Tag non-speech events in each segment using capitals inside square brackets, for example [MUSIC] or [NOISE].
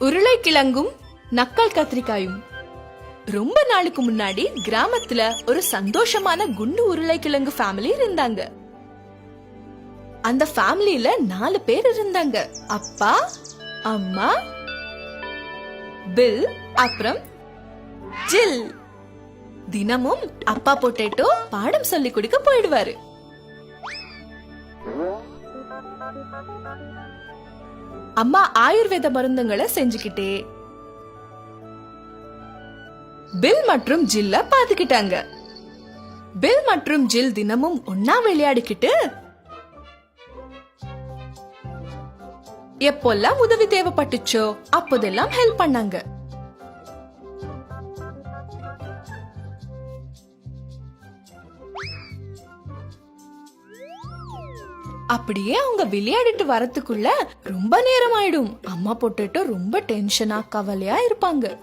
உருளைக்கிழங்கும் நக்கல் கத்திரிக்காயும். ரொம்ப நாளுக்கு முன்னாடி கிராமத்துல ஒரு சந்தோஷமான குண்டு உருளைக்கிழங்கு ஃபேமிலி இருந்தாங்க. அந்த ஃபேமிலியில நாலு பேர் இருந்தாங்க. அப்பா அம்மா பில் அப்புறம் ஜில் தினமும் அப்பா பொட்டேட்டோ பாடம் சொல்லி கொடுக்க போயிடுவாரு. அம்மா ஆயுர்வேத மருந்துங்களை செஞ்சுக்கிட்டே. பில் மற்றும் ஜில்ல பாத்துக்கிட்டாங்க. பில் மற்றும் ஜில் தினமும் ஒன்னா விளையாடிக்கிட்டு எப்போல்லாம் உதவி தேவைப்பட்டுச்சோ அப்போதெல்லாம் ஹெல்ப் பண்ணாங்க. அப்படியே அவங்க விளையாடிட்டு வரத்துக்குள்ள ரொம்ப நேரம் ஆயிடும் அம்மா போட்டுட்டு ரொம்ப டென்ஷனா கவலையா இருப்பாங்க.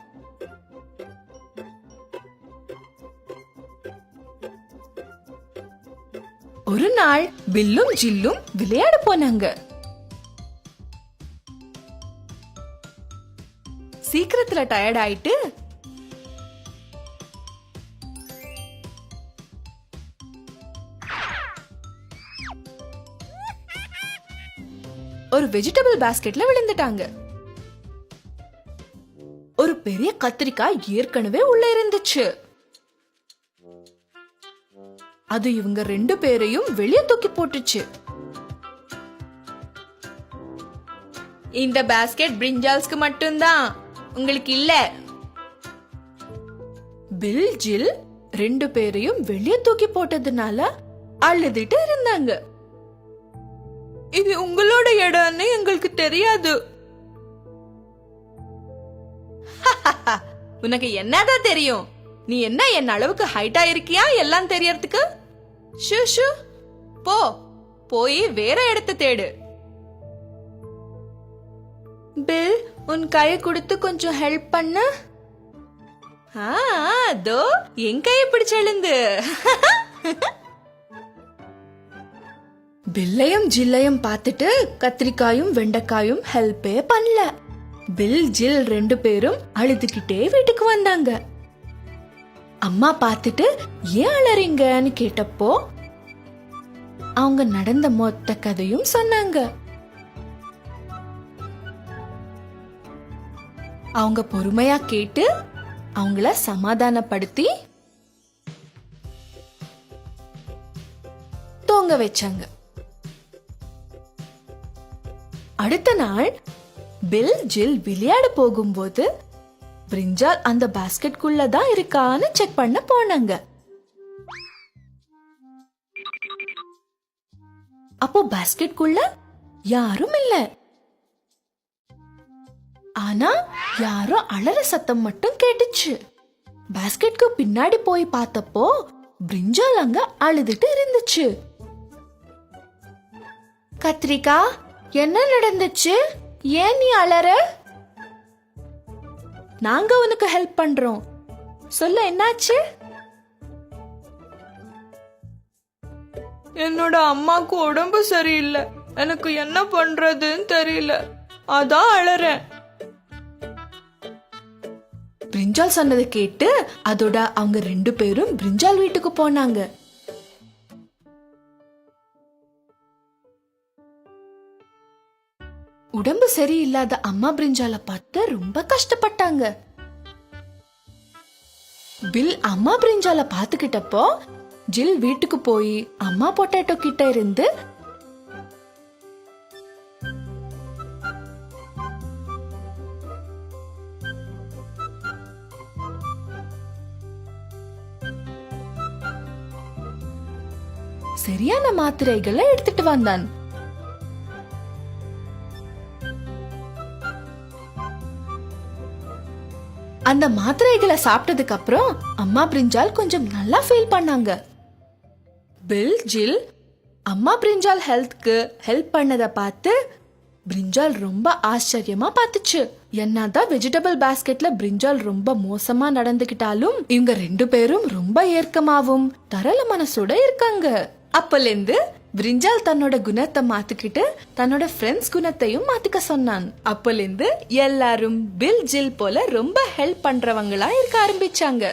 ஒரு நாள் பில்லும் ஜில்லும் விளையாட போனாங்க. சீக்கிரத்துல டயர்ட் ஆயிட்டு ஒரு வெஜிடபிள் பாஸ்கெட்ல விழுந்துட்டாங்க. ஒரு பெரிய கத்திரிக்காய் ஏற்கனவே உள்ள இருந்துச்சு. அது இவங்க ரெண்டு பேரையும் வெளியே தூக்கி போட்டுச்சு. இந்த பாஸ்கெட் பிரிஞ்சால்ஸ்க்கு மட்டும்தான். உங்களுக்கு இல்ல. பில் ஜில் ரெண்டு பேரையும் வெளியே தூக்கி போட்டதுனால அழுதுட்டு இருந்தாங்க. இது உங்களோட இடம்னு எங்களுக்கு தெரியாது. உனக்கு என்னதான் தெரியும்? நீ என்ன என் அளவுக்கு ஹைட்டா இருக்கியா எல்லாம் தெரியறதுக்கு? Shoo shoo. போ. போய் வேற இடத்த தேடு. பில் உன் கையை கொடுத்து கொஞ்சம் ஹெல்ப் பண்ண. ஆ அதோ என் கையை பிடிச்சு எழுந்து. [LAUGHS] பில்லையும் ஜில்லையும் பார்த்துட்டு கத்திரிக்காயும் வெண்டைக்காயும் ஹெல்ப்பே பண்ணல. பில் ஜில் ரெண்டு பேரும் அழுதுகிட்டே வீட்டுக்கு வந்தாங்க. அம்மா பார்த்துட்டு ஏன் அழறீங்கன்னு கேட்டப்போ அவங்க நடந்த மொத்த கதையும் சொன்னாங்க. அவங்க பொறுமையா கேட்டு அவங்கள சமாதானப்படுத்தி தூங்க வச்சாங்க. அடுத்த நாள் பில் ஜில் விளையாட போகும்போது பிரிஞ்சால் அந்த பாஸ்கெட்குள்ள தான் இருக்கான்னு செக் பண்ண போனாங்க. அப்போ பாஸ்கெட்குள்ள யாரும் இல்ல. ஆனா யாரோ அலற சத்தம் மட்டும் கேட்டுச்சு. பாஸ்கெட்க்கு பின்னாடி போய் பார்த்தப்போ பிரிஞ்சால் அங்க அழுதுட்டு இருந்துச்சு. கத்திரிக்கா என்ன நடந்துச்சு? ஏன் நீ அலற? நாங்க உனக்கு ஹெல்ப் பண்றோம். சொல்ல என்னாச்சு? என்னோட அம்மாக்கு உடம்பு சரியில்லை. எனக்கு என்ன பண்றதுன்னு தெரியல. அதான் அழறேன் பிரிஞ்சால் சொன்னதை கேட்டு அதோட அவங்க ரெண்டு பேரும் பிரிஞ்சால் வீட்டுக்கு போனாங்க. உடம்பு சரியில்லாத அம்மா பிரிஞ்சால பார்த்து ரொம்ப கஷ்டப்பட்டாங்க. பில் அம்மா பிரிஞ்சால பாத்துக்கிட்டப்போ ஜில் வீட்டுக்கு போய் அம்மா பொட்டேட்டோ கிட்ட இருந்து சரியான மாத்திரைகளை எடுத்துட்டு வந்தான். அந்த மாத்திரைகளை சாப்பிட்டதுக்கு அப்புறம் அம்மா பிரிஞ்சால் கொஞ்சம் நல்லா ஃபீல் பண்ணாங்க. பில் ஜில் அம்மா பிரிஞ்சால் ஹெல்த்க்கு ஹெல்ப் பண்ணதை பார்த்து பிரிஞ்சால் ரொம்ப ஆச்சரியமா பார்த்துச்சு. என்னதான் வெஜிடபிள் பாஸ்கெட்ல பிரிஞ்சால் ரொம்ப மோசமா நடந்துகிட்டாலும் இவங்க ரெண்டு பேரும் ரொம்ப ஏற்கமாவும் தரல மனசோட இருக்காங்க. அப்பல இருந்து பிரிஞ்சால் தன்னோட குணத்தை மாத்திக்கிட்டு தன்னோட ஃப்ரெண்ட்ஸ் குணத்தையும் மாத்திக்க சொன்னான். அப்போலேருந்து எல்லாரும் பில் ஜில் போல ரொம்ப ஹெல்ப் பண்றவங்களா இருக்க ஆரம்பிச்சாங்க.